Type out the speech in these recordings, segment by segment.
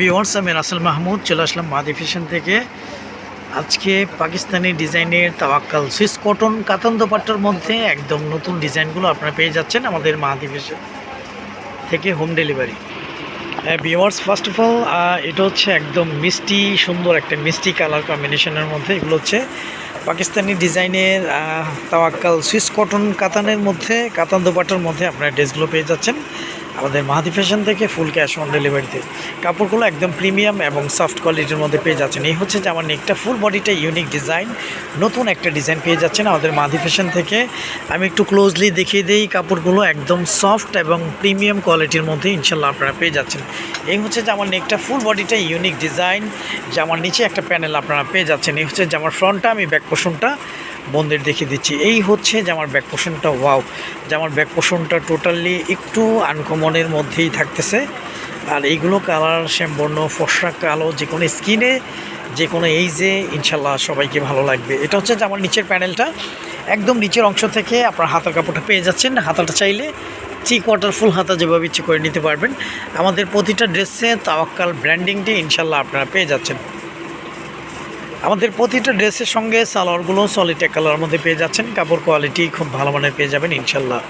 বিওয়ার্স আমি রাসেল মাহমুদ, চলে আসলাম মাদি ফ্যাশন থেকে। আজকে পাকিস্তানি ডিজাইনের তাওয়াক্কাল, সুইস কটন কাতান দোপাট্টার মধ্যে একদম নতুন ডিজাইনগুলো আপনারা পেয়ে যাচ্ছেন আমাদের মাদি ফ্যাশন থেকে home delivery. Beware first of all এটা হচ্ছে একদম মিষ্টি, সুন্দর একটা মিষ্টি কালার কম্বিনেশনের মধ্যে এগুলো হচ্ছে পাকিস্তানি ডিজাইনের তাওয়াক্কাল, সুইস কটন কাতানের মধ্যে, কাতান দোপাট্টার মধ্যে আপনারা ড্রেসগুলো পেয়ে যাচ্ছেন। আমাদের মাহাদি ফ্যাশন থেকে ফুল ক্যাশ অন ডেলিভারিতে। কাপড়গুলো একদম প্রিমিয়াম এবং সফট কোয়ালিটির মধ্যে পেয়ে যাচ্ছেন। এই হচ্ছে যে আমার নেকটা ফুল বডিটা ইউনিক ডিজাইন। নতুন একটা ডিজাইন পেয়ে যাচ্ছেন আমাদের মাহাদি ফ্যাশন থেকে। আমি একটু ক্লোজলি দেখিয়ে দিই কাপড়গুলো একদম সফট এবং প্রিমিয়াম কোয়ালিটির মধ্যে ইনশাল্লাহ আপনারা পেয়ে যাচ্ছেন। এই হচ্ছে যে আমার নেকটা ফুল বডিটা ইউনিক ডিজাইন। জামার নিচে একটা প্যানেল আপনারা পেয়ে যাচ্ছেন। এই হচ্ছে জামার ফ্রন্টটা আমি ব্যাক পোষণটা বন্ধের দেখিয়ে দিচ্ছি। এই হচ্ছে জামার ব্যাক পোষণটা ওয়াও জামার ব্যাক পোষণটা টোটালি একটু আনকমনের মধ্যেই থাকতেছে। আর এইগুলো কালার শ্যামবর্ণ ফর্সা কালো, যে কোনো স্কিনে যে কোনো এইজে ইনশাল্লাহ সবাইকে ভালো লাগবে। এটা হচ্ছে জামার নিচের প্যানেলটা একদম নিচের অংশ থেকে আপনার হাতার কাপড়টা পেয়ে যাচ্ছেন। হাতাটা চাইলে থ্রি কোয়ার্টার ফুল হাতা যেভাবে ইচ্ছে করে নিতে পারবেন। আমাদের প্রতিটা ড্রেসে তাওয়াক্কাল ব্র্যান্ডিংটি ইনশাল্লাহ আপনারা পেয়ে যাচ্ছেন। আমাদের প্রতিটা ড্রেসের সঙ্গে সালোয়ারগুলো সলিড এক কালারের মধ্যে পেয়ে যাচ্ছেন। কাপড় কোয়ালিটি খুব ভালো মানের পেয়ে যাবেন, ইনশাল্লাহ।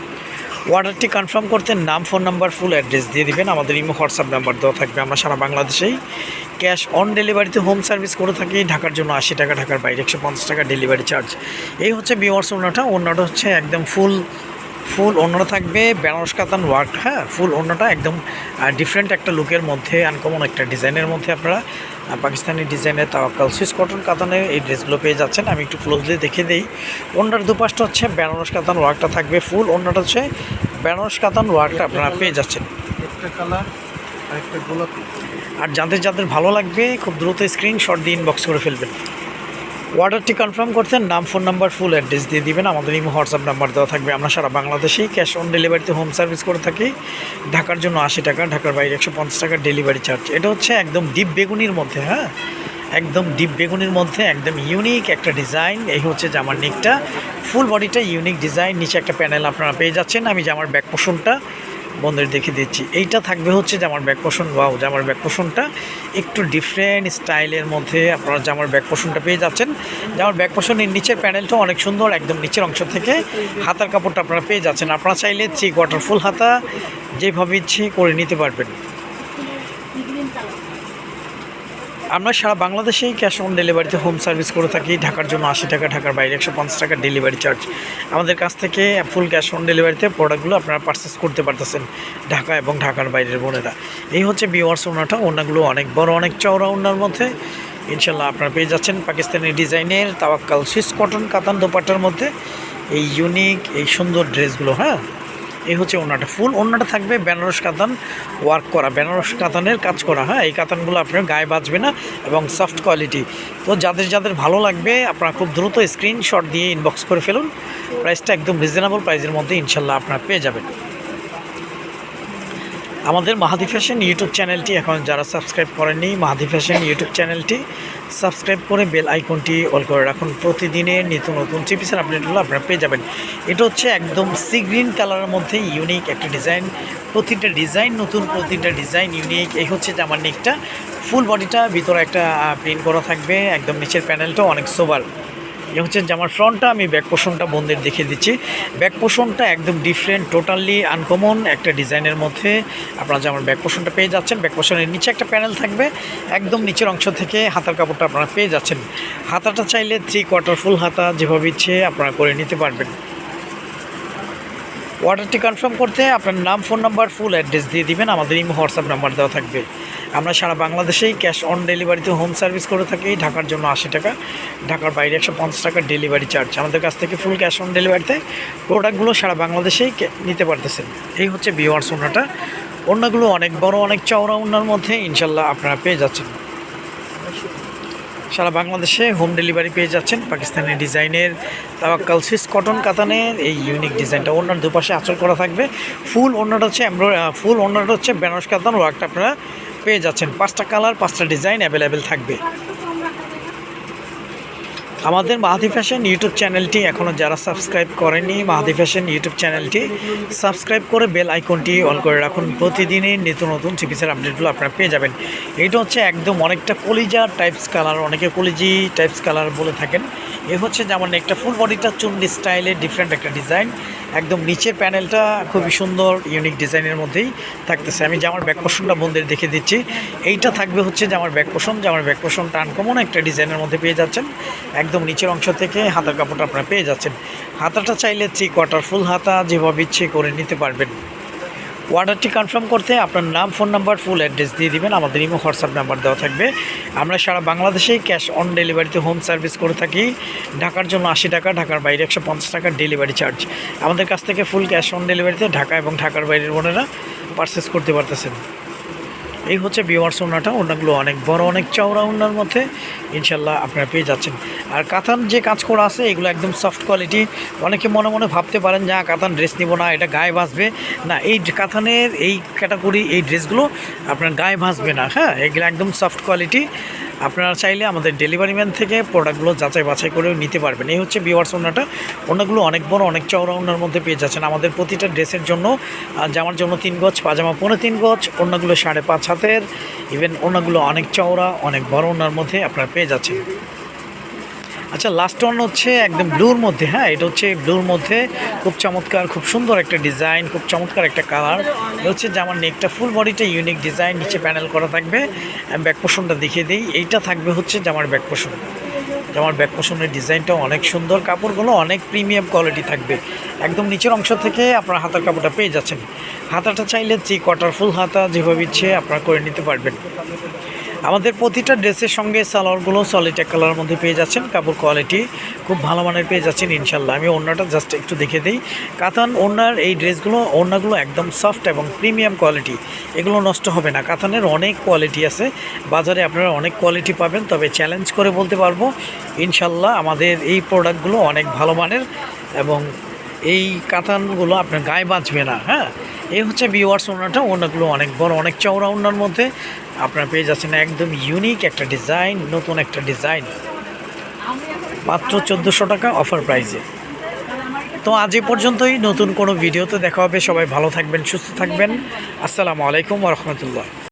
অর্ডারটি কনফার্ম করতে নাম ফোন নাম্বার ফুল অ্যাড্রেস দিয়ে দিবেন। আমাদের ইমো হোয়াটসঅ্যাপ নাম্বার দেওয়া থাকবে আমরা সারা বাংলাদেশেই। ক্যাশ অন ডেলিভারিতে হোম সার্ভিস করে থাকি, ঢাকার জন্য আশি টাকা, ঢাকার বাইরে একশো পঞ্চাশ টাকা ডেলিভারি চার্জ এই হচ্ছে বিওয়ার্স ওনাটা ওনাটা হচ্ছে একদম ফুল ফুল অন্যটা থাকবে বেনারস কাতান ওয়ার্ক হ্যাঁ ফুল অন্যটা একদম ডিফারেন্ট একটা লুকের মধ্যে আনকমন একটা ডিজাইনের মধ্যে আপনারা পাকিস্তানি ডিজাইনের তাওয়াক্কাল সুইস কটন কাতানে এই ড্রেসগুলো পেয়ে যাচ্ছেন। আমি একটু ক্লোজলি দেখে দিই। অন্যার দুপাশটা হচ্ছে বেনারস কাতান ওয়ার্কটা থাকবে। ফুল অন্যটা হচ্ছে বেনারস কাতান ওয়ার্কটা আপনারা পেয়ে যাচ্ছেন। একটা কালার আর একটা গোলাপি। আর যাদের যাদের ভালো লাগবে খুব দ্রুত স্ক্রিনশট দিয়ে ইনবক্স করে ফেলবেন। অর্ডারটি কনফার্ম করতে নাম, ফোন নাম্বার, ফুল অ্যাড্রেস দিয়ে দিবেন। আমাদের ইমো, হোয়াটসঅ্যাপ নাম্বার দেওয়া থাকবে। আমরা সারা বাংলাদেশেই ক্যাশ অন ডেলিভারিতে হোম সার্ভিস করে থাকি। ঢাকার জন্য আশি টাকা, ঢাকার বাইরে একশো পঞ্চাশ টাকা ডেলিভারি চার্জ। এটা হচ্ছে একদম ডিপ বেগুনির মধ্যে হ্যাঁ? একদম ডিপ বেগুনির মধ্যে, একদম ইউনিক একটা ডিজাইন। এই হচ্ছে জামার নিকটা ফুল বডিটা ইউনিক ডিজাইন। নিচে একটা প্যানেল আপনারা পেয়ে যাচ্ছেন। আমি জামার ব্যাক পোষণটা বন্ধের দেখে দিচ্ছি। এইটা থাকবে হচ্ছে জামার ব্যাক পোষণ ওয়াও জামার ব্যাক পোষণটা একটু ডিফারেন্ট স্টাইলের মধ্যে আপনারা জামার ব্যাক পোষণটা পেয়ে যাচ্ছেন। জামার ব্যাক পোষণের নিচের প্যানেলটা অনেক সুন্দর, একদম নিচের অংশ থেকে হাতার কাপড়টা আপনারা পেয়ে যাচ্ছেন। আপনারা চাইলে থ্রি কোয়ার্টার ফুল হাতা যেভাবে ইচ্ছে করে নিতে পারবেন। আমরা সারা বাংলাদেশেই ক্যাশ অন ডেলিভারিতে হোম সার্ভিস করে থাকি। ঢাকার জন্য আশি টাকা, ঢাকার বাইরে একশো পঞ্চাশ টাকা ডেলিভারি চার্জ আমাদের কাছ থেকে ফুল ক্যাশ অন ডেলিভারিতে প্রোডাক্টগুলো আপনারা পারচেস করতে পারতেছেন ঢাকা এবং ঢাকার বাইরের বোনেরা। এই হচ্ছে বিওয়ার্স ওনাটা। ওনাগুলো অনেক বড়, অনেক চওড়া ওনার মধ্যে। ইনশাল্লাহ আপনারা পেয়ে যাচ্ছেন পাকিস্তানি ডিজাইনের তাওয়াক্কাল সুইস কটন কাতান দোপাট্টার মধ্যে। এই ইউনিক এই সুন্দর ড্রেসগুলো হ্যাঁ? এই হচ্ছে ওনাটা ফুল। ওনাটা থাকবে বেনারস কাতান ওয়ার্ক করা। বেনারস কাতানের কাজ করা হ্যাঁ? এই কাতানগুলো আপনার গায়ে বাঁচবে না এবং সফট কোয়ালিটি তো যাদের যাদের ভালো লাগবে, আপনারা খুব দ্রুত স্ক্রিনশট দিয়ে ইনবক্স করে ফেলুন। প্রাইসটা একদম রিজনেবল প্রাইসের মধ্যে ইনশাল্লাহ আপনারা পেয়ে যাবেন। আমাদের মাহাদি ফ্যাশন ইউটিউব চ্যানেলটি এখন যারা সাবস্ক্রাইব করেননি, মাহাদি ফ্যাশন ইউটিউব চ্যানেলটি সাবস্ক্রাইব করে বেল আইকনটি অল করে রাখুন। প্রতিদিনের নিত্য নতুন চিপিসের আপডেটগুলো আপনারা পেয়ে যাবেন। এটা হচ্ছে একদম সি গ্রিন কালারের মধ্যে ইউনিক একটা ডিজাইন প্রতিটা ডিজাইন নতুন, প্রতিটা ডিজাইন ইউনিক এই হচ্ছে যে আমার নিকটা ফুল বডিটা ভিতরে একটা প্রিন্ট করা থাকবে। একদম নিচের প্যানেলটা অনেক সোবার এ হচ্ছে জামার ফ্রন্টটা, আমি ব্যাক পোষণটা বন্ধের দেখিয়ে দিচ্ছি। ব্যাক পোষণটা একদম ডিফারেন্ট টোটালি আনকমন একটা ডিজাইনের মধ্যে। আপনারা জামার ব্যাক পোষণটা পেয়ে যাচ্ছেন ব্যাক পোষণের নিচে একটা প্যানেল থাকবে। একদম নিচের অংশ থেকে হাতার কাপড়টা আপনারা পেয়ে যাচ্ছেন। হাতাটা চাইলে থ্রি কোয়ার্টার ফুল হাতা যেভাবে ইচ্ছে আপনারা করে নিতে পারবেন। অর্ডারটি কনফার্ম করতে আপনার নাম, ফোন নাম্বার ফুল অ্যাড্রেস দিয়ে দিবেন। আমাদের ইমো, হোয়াটসঅ্যাপ নাম্বার দেওয়া থাকবে। আমরা সারা বাংলাদেশেই ক্যাশ অন ডেলিভারিতে হোম সার্ভিস করে থাকি। ঢাকার জন্য আশি টাকা, ঢাকার বাইরে একশো পঞ্চাশ টাকার ডেলিভারি চার্জ আমাদের কাছ থেকে ফুল ক্যাশ অন ডেলিভারিতে প্রোডাক্টগুলো সারা বাংলাদেশেই নিতে পারতেছেন। এই হচ্ছে বিওয়ার্স ওনাটা অন্যগুলো অনেক বড়, অনেক চওড়া ওনার মধ্যে ইনশাল্লাহ আপনারা পেয়ে যাচ্ছেন। সারা বাংলাদেশে হোম ডেলিভারি পেয়ে যাচ্ছেন পাকিস্তানি ডিজাইনের তাওয়াক্কাল সুইস কটন কাতানের এই ইউনিক ডিজাইনটা ওনার দুপাশে আচল করা থাকবে। ফুল ওনাটা হচ্ছে ফুল ওনাটা হচ্ছে বেনারস কাতান। ওয়ার্কটা আপনারা পেয়ে যাচ্ছেন। পাঁচটা কালার, পাঁচটা ডিজাইন অ্যাভেলেবেল থাকবে। আমাদের মাহাদি ফ্যাশন ইউটিউব চ্যানেলটি এখনও যারা সাবস্ক্রাইব করেনি, মাহাদি ফ্যাশন ইউটিউব চ্যানেলটি সাবস্ক্রাইব করে বেল আইকনটি অন করে রাখুন। প্রতিদিনই নিত্য নতুন চিকিৎসার আপডেটগুলো আপনারা পেয়ে যাবেন। এটা হচ্ছে একদম অনেকটা কলিজা টাইপস কালার অনেকে কলিজি টাইপস কালার বলে থাকেন। এ হচ্ছে যেমন একটা ফুল বডিটা চুন্ডি স্টাইলে ডিফারেন্ট একটা ডিজাইন একদম নিচের প্যানেলটা খুবই সুন্দর ইউনিক ডিজাইনের মধ্যেই থাকতেছে। আমি জামার ব্যাক পোষণটা বন্ধের দেখে দিচ্ছি, এইটা থাকবে হচ্ছে জামার ব্যাক পোষণ জামার ব্যাক পোষণ টানকমন একটা ডিজাইনের মধ্যে পেয়ে যাচ্ছেন। একদম নিচের অংশ থেকে হাতার কাপড়টা আপনারা পেয়ে যাচ্ছেন। হাতাটা চাইলে থ্রি কোয়ার্টার ফুল হাতা যেভাবে ইচ্ছে করে নিতে পারবেন। অর্ডারটি কনফার্ম করতে আপনার নাম ফোন নাম্বার ফুল অ্যাড্রেস দিয়ে দিবেন। আমাদের ইমো হোয়াটসঅ্যাপ নাম্বার দেওয়া থাকবে। আমরা সারা বাংলাদেশেই ক্যাশ অন ডেলিভারিতে হোম সার্ভিস করে থাকি। ঢাকার জন্য আশি টাকা, ঢাকার বাইরে একশো পঞ্চাশ টাকার ডেলিভারি চার্জ আমাদের কাছ থেকে ফুল ক্যাশ অন ডেলিভারিতে ঢাকা এবং ঢাকার বাইরের বোনেরা পারচেস করতে পারতেছেন। এই হচ্ছে বিওয়ার্স ওনাটা ওনাগুলো অনেক বড় অনেক চওড়া ওনার মধ্যে। ইনশাল্লাহ আপনারা পেয়ে যাচ্ছেন। আর কাতান যে কাজ করা আছে এগুলো একদম সফট কোয়ালিটি অনেকে মনে মনে ভাবতে পারেন যে "হ্যাঁ, কাতান ড্রেস নিব না এটা গায়ে ভাসবে। না এই কাতানের এই ক্যাটাগরি এই ড্রেসগুলো আপনার গায়ে ভাসবে না। হ্যাঁ এগুলো একদম সফট কোয়ালিটি আপনারা চাইলে আমাদের ডেলিভারি ম্যান থেকে প্রোডাক্টগুলো যাচাই বাছাই করেও নিতে পারবেন। এই হচ্ছে বিওয়ার্স ওনাটা। ওনাগুলো অনেক বড়, অনেক চওড়া ওনার মধ্যে পেয়ে যাচ্ছেন। আমাদের প্রতিটা ড্রেসের জন্য জামার জন্য তিন গজ, পাজামা পনেরো তিন গজ, ওনাগুলো সাড়ে পাঁচ হাতের। ইভেন ওনাগুলো অনেক চওড়া, অনেক বড় ওনার মধ্যে আপনারা পেয়ে যাচ্ছেন। আচ্ছা লাস্ট ওয়ান হচ্ছে একদম ব্লুর মধ্যে হ্যাঁ? এটা হচ্ছে ব্লুর মধ্যে খুব চমৎকার, খুব সুন্দর একটা ডিজাইন খুব চমৎকার একটা কালার এটা হচ্ছে জামার নেকটা ফুল বডিটা ইউনিক ডিজাইন নিচে প্যানেল করা থাকবে। আমি ব্যাক পোষণটা দেখিয়ে দিই। এইটা থাকবে হচ্ছে জামার ব্যাক পোষণ জামার ব্যাক পোষণের ডিজাইনটাও অনেক সুন্দর। কাপড়গুলো অনেক প্রিমিয়াম কোয়ালিটি থাকবে। একদম নিচের অংশ থেকে আপনার হাতার কাপড়টা পেয়ে যাচ্ছেন। হাতাটা চাইলে যে কোয়ার্টার ফুল হাতা যেভাবে ইচ্ছে আপনারা করে নিতে পারবেন। আমাদের প্রতিটা ড্রেসের সঙ্গে সালোয়ারগুলো সলিড এক কালারের মধ্যে পেয়ে যাচ্ছেন। কাপড় কোয়ালিটি খুব ভালো মানের পেয়ে যাচ্ছেন ইনশাল্লাহ আমি ওড়নাটা জাস্ট একটু দেখে দিই। কাতান ওড়নার এই ড্রেসগুলো, ওড়নাগুলো একদম সফট এবং প্রিমিয়াম কোয়ালিটি এগুলো নষ্ট হবে না। কাতানের অনেক কোয়ালিটি আছে। বাজারে আপনারা অনেক কোয়ালিটি পাবেন, তবে চ্যালেঞ্জ করে বলতে পারব ইনশাল্লাহ আমাদের এই প্রোডাক্টগুলো অনেক ভালো মানের এবং এই কাতানগুলো আপনার গায়ে বাঁচবে না হ্যাঁ? এই হচ্ছে বিওয়ার্স ওনাটা ওনাগুলো অনেক বড়, অনেক চওড়া ওনার মধ্যে। আপনারা পেয়ে যাচ্ছেন একদম ইউনিক একটা ডিজাইন নতুন একটা ডিজাইন মাত্র চোদ্দোশো টাকা অফার প্রাইজে তো আজ এ পর্যন্তই, নতুন কোনো ভিডিওতে দেখা হবে। সবাই ভালো থাকবেন, সুস্থ থাকবেন। আসসালামু আলাইকুম রহমতুল্লাহ।